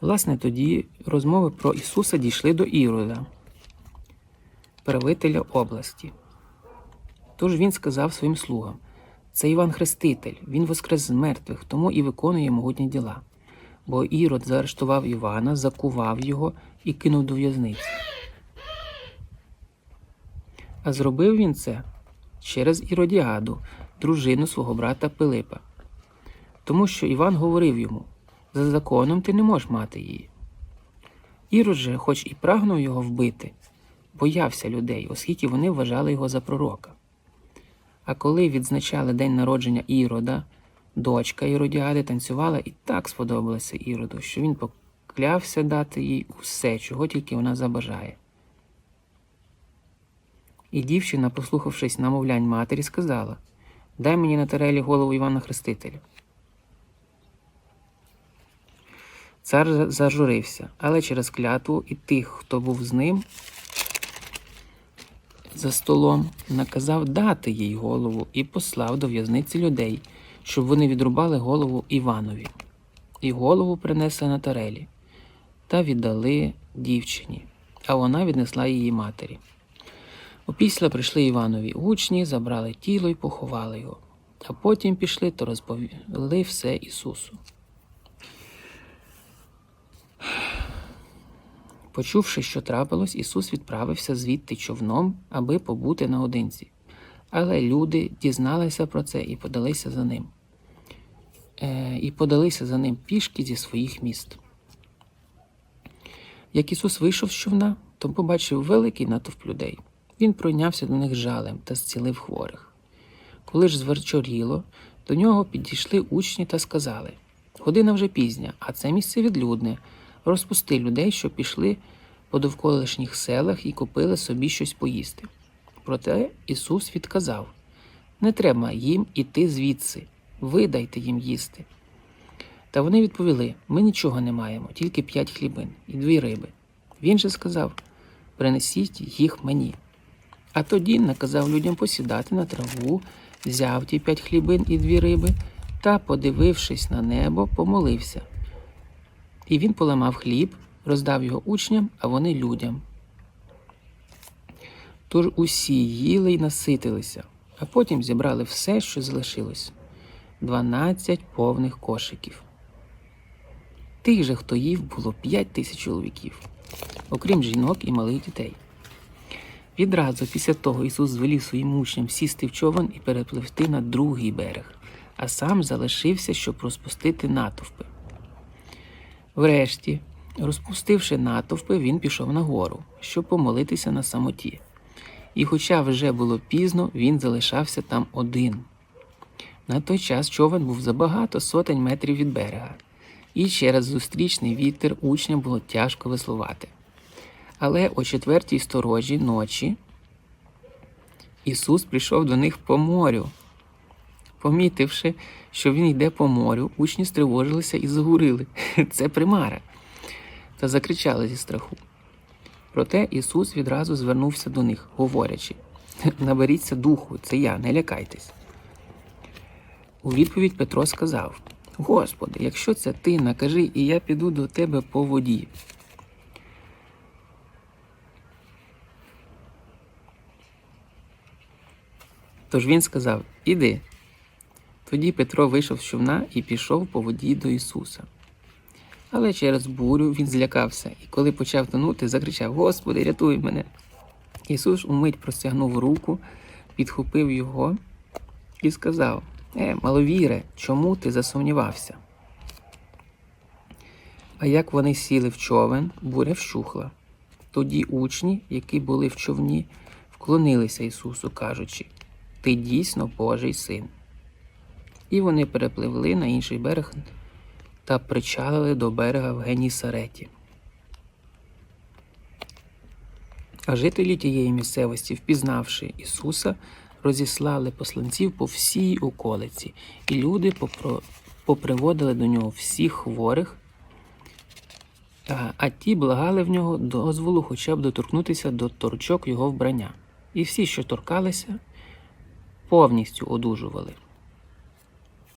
Власне, тоді розмови про Ісуса дійшли до Ірода, правителя області. Тож він сказав своїм слугам: це Іван Хреститель, він воскрес з мертвих, тому і виконує могутні діла. Бо Ірод заарештував Івана, закував його і кинув до в'язниці. А зробив він це через Іродіаду, дружину свого брата Пилипа. Тому що Іван говорив йому: за законом ти не можеш мати її. Ірод же, хоч і прагнув його вбити, боявся людей, оскільки вони вважали його за пророка. А коли відзначали день народження Ірода, дочка Іродіади танцювала і так сподобалася Іроду, що він поклявся дати їй усе, чого тільки вона забажає. І дівчина, послухавшись намовлянь матері, сказала: Дай мені на тарелі голову Івана Хрестителя. Цар зажурився, але через клятву і тих, хто був з ним за столом, наказав дати їй голову і послав до в'язниці людей, щоб вони відрубали голову Іванові. І голову принесли на тарелі та віддали дівчині, а вона віднесла її матері. Опісля прийшли Іванові учні, забрали тіло і поховали його, а потім пішли та розповіли все Ісусу. Почувши, що трапилось, Ісус відправився звідти човном, аби побути наодинці. Але люди дізналися про це і подалися за ним. Е, і подалися за ним пішки зі своїх міст. Як Ісус вийшов з човна, то побачив великий натовп людей. Він пройнявся до них жалем та зцілив хворих. Коли ж зверчоріло, до нього підійшли учні та сказали: Година вже пізня, а це місце відлюдне. Розпусти людей, що пішли по довколишніх селах і купили собі щось поїсти. Проте Ісус відказав: Не треба їм іти звідси, ви дайте їм їсти. Та вони відповіли: Ми нічого не маємо, тільки п'ять хлібин і дві риби. Він же сказав: Принесіть їх мені. А тоді наказав людям посідати на траву, взяв ті п'ять хлібин і дві риби та, подивившись на небо, помолився. І він поламав хліб, роздав його учням, а вони людям. Тож усі їли й наситилися, а потім зібрали все, що залишилось дванадцять повних кошиків. Тих же, хто їв, було п'ять тисяч чоловіків, окрім жінок і малих дітей. Відразу після того Ісус звелів своїм учням сісти в човен і перепливти на другий берег, а сам залишився, щоб розпустити натовпи. Врешті, розпустивши натовпи, він пішов на гору, щоб помолитися на самоті. І, хоча вже було пізно, він залишався там один. На той час човен був забагато сотень метрів від берега, і через зустрічний вітер учням було тяжко веслувати. Але о четвертій сторожі ночі Ісус прийшов до них по морю. Помітивши, що він йде по морю, учні стривожилися і загурили. Це примара. Та закричали зі страху. Проте Ісус відразу звернувся до них, говорячи: Наберіться духу, це я, не лякайтесь. У відповідь Петро сказав: Господи, якщо це ти, накажи, і я піду до тебе по воді. Тож він сказав: Іди. Тоді Петро вийшов з човна і пішов по воді до Ісуса. Але через бурю він злякався, і коли почав тонути, закричав: Господи, рятуй мене. Ісус умить простягнув руку, підхопив його і сказав: Е, маловіре, чому ти засумнівався? А як вони сіли в човен, буря вщухла. Тоді учні, які були в човні, вклонилися Ісусу, кажучи: Ти дійсно Божий син. І вони перепливли на інший берег та причалили до берега в Генісареті. А жителі тієї місцевості, впізнавши Ісуса, розіслали посланців по всій околиці, і люди поприводили до нього всіх хворих, а, ті благали в нього дозволу хоча б доторкнутися до торчок його вбрання. І всі, що торкалися, повністю одужували.